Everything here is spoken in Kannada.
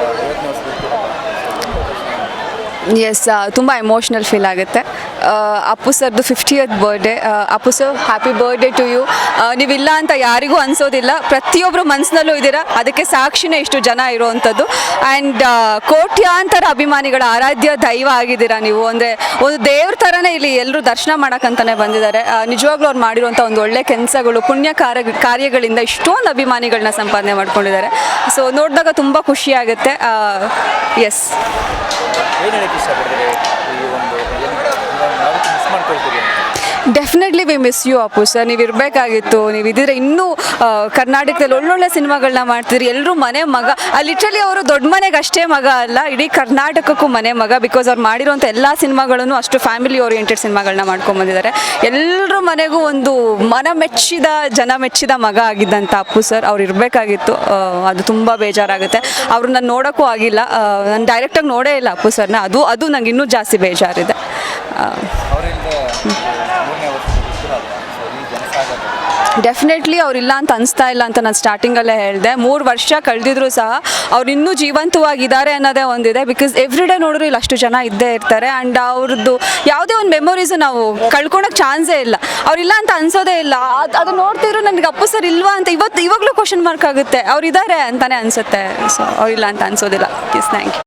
있다고 ಎಸ್ ತುಂಬ ಎಮೋಷ್ನಲ್ ಫೀಲ್ ಆಗುತ್ತೆ. ಆ, ಅಪ್ಪು ಸರ್ದು fiftieth birthday Appu sir happy birthday to you ನೀವಿಲ್ಲ ಅಂತ ಯಾರಿಗೂ ಅನ್ಸೋದಿಲ್ಲ. ಪ್ರತಿಯೊಬ್ಬರು ಮನಸ್ಸಿನಲ್ಲೂ ಇದ್ದೀರಾ? ಅದಕ್ಕೆ ಸಾಕ್ಷಿನೇ ಇಷ್ಟು ಜನ ಇರುವಂಥದ್ದು ಆ್ಯಂಡ್ ಕೋಟ್ಯಾಂತರ ಅಭಿಮಾನಿಗಳ ಆರಾಧ್ಯ ದೈವ ಆಗಿದ್ದೀರಾ ನೀವು? ಅಂದರೆ ಒಂದು ದೇವ್ರ ಥರನೇ ಇಲ್ಲಿ ಎಲ್ಲರೂ ದರ್ಶನ ಮಾಡೋಕ್ಕಂತಲೇ ಬಂದಿದ್ದಾರೆ. ನಿಜವಾಗ್ಲೂ ಅವ್ರು ಮಾಡಿರುವಂಥ ಒಂದು ಒಳ್ಳೆ ಕೆಲಸಗಳು ಪುಣ್ಯ ಕಾರ್ಯ ಕಾರ್ಯಗಳಿಂದ ಇಷ್ಟೊಂದು ಅಭಿಮಾನಿಗಳನ್ನ ಸಂಪಾದನೆ ಮಾಡ್ಕೊಂಡಿದ್ದಾರೆ. ಸೊ ನೋಡಿದಾಗ ತುಂಬ ಖುಷಿಯಾಗುತ್ತೆ ಎಸ್ ಹೇಳಕ್ಕೆ ಇಷ್ಟಪಡ್ತೀರಿ ಈ ಒಂದು ನಾವು ಮಿಸ್ ಮಾಡ್ಕೊಳ್ತೀವಿ. Definitely we miss you Appu sir ನೀವು ಇರಬೇಕಾಗಿತ್ತು, ನೀವು ಇದ್ರೆ ಇನ್ನೂ ಕರ್ನಾಟಕದಲ್ಲಿ ಒಳ್ಳೊಳ್ಳೆ ಸಿನಿಮಾಗಳನ್ನ ಮಾಡ್ತಿದ್ರಿ. ಎಲ್ಲರೂ ಮನೆ ಮಗ ಲಿಟ್ರಲಿ ಅವರು ದೊಡ್ಡ ಮನೆಗೆ ಅಷ್ಟೇ ಮಗ ಅಲ್ಲ, ಇಡೀ ಕರ್ನಾಟಕಕ್ಕೂ ಮನೆ ಮಗ ಬಿಕಾಸ್ ಅವ್ರು ಮಾಡಿರುವಂಥ ಎಲ್ಲ ಸಿನಿಮಾಗಳನ್ನು ಅಷ್ಟು ಫ್ಯಾಮಿಲಿ ಓರಿಯೆಂಟೆಡ್ ಸಿನಿಮಾಗಳನ್ನ ಮಾಡ್ಕೊಂಬಂದಿದ್ದಾರೆ ಎಲ್ಲರ ಮನೆಗೂ ಒಂದು ಮನ ಮೆಚ್ಚಿದ, ಜನ ಮೆಚ್ಚಿದ ಮಗ ಆಗಿದ್ದಂಥ ಅಪ್ಪು ಸರ್ ಅವ್ರು ಇರಬೇಕಾಗಿತ್ತು. ಅದು ತುಂಬ ಬೇಜಾರಾಗುತ್ತೆ. ಅವ್ರನ್ನ ನೋಡೋಕ್ಕೂ ಆಗಿಲ್ಲ. ನಾನು ಡೈರೆಕ್ಟಾಗಿ ನೋಡೇ ಇಲ್ಲ ಅಪ್ಪು ಸರ್ನ ಅದು ಅದು ನಂಗೆ ಇನ್ನೂ ಜಾಸ್ತಿ ಬೇಜಾರಿದೆ. ಡೆಫಿನೆಟ್ಲಿ ಅವರಿಲ್ಲ ಅಂತ ಅನಿಸ್ತಾ ಇಲ್ಲ ಅಂತ ನಾನು ಸ್ಟಾರ್ಟಿಂಗಲ್ಲೇ ಹೇಳಿದೆ. ಮೂರು ವರ್ಷ ಕಳೆದಿದ್ರು ಸಹ ಅವ್ರು ಇನ್ನೂ ಜೀವಂತವಾಗಿದ್ದಾರೆ ಅನ್ನೋದೇ ಒಂದಿದೆ ಬಿಕಾಸ್ ಎವ್ರಿ ಡೇ ನೋಡಿದ್ರು ಇಲ್ಲಿ ಅಷ್ಟು ಜನ ಇದ್ದೇ ಇರ್ತಾರೆ ಆ್ಯಂಡ್ ಅವ್ರದ್ದು ಯಾವುದೇ ಒಂದು ಮೆಮೊರೀಸು ನಾವು ಕಳ್ಕೊಳಕ್ಕೆ ಚಾನ್ಸೇ ಇಲ್ಲ. ಅವ್ರಿಲ್ಲ ಅಂತ ಅನ್ಸೋದೇ ಇಲ್ಲ. ಅದು ಅದು ನೋಡ್ತಿದ್ರು ನನಗೆ ಅಪ್ಪು ಸರ್ ಇಲ್ವಾ ಅಂತ ಇವತ್ತು ಇವಾಗಲೂ ಕ್ವಶನ್ ಮಾರ್ಕ್ ಆಗುತ್ತೆ. ಅವ್ರು ಇದ್ದಾರೆ ಅಂತಲೇ ಅನಿಸುತ್ತೆ. ಸೊ ಅವ್ರಿಲ್ಲ ಅಂತ ಅನಿಸೋದಿಲ್ಲ. Please thank you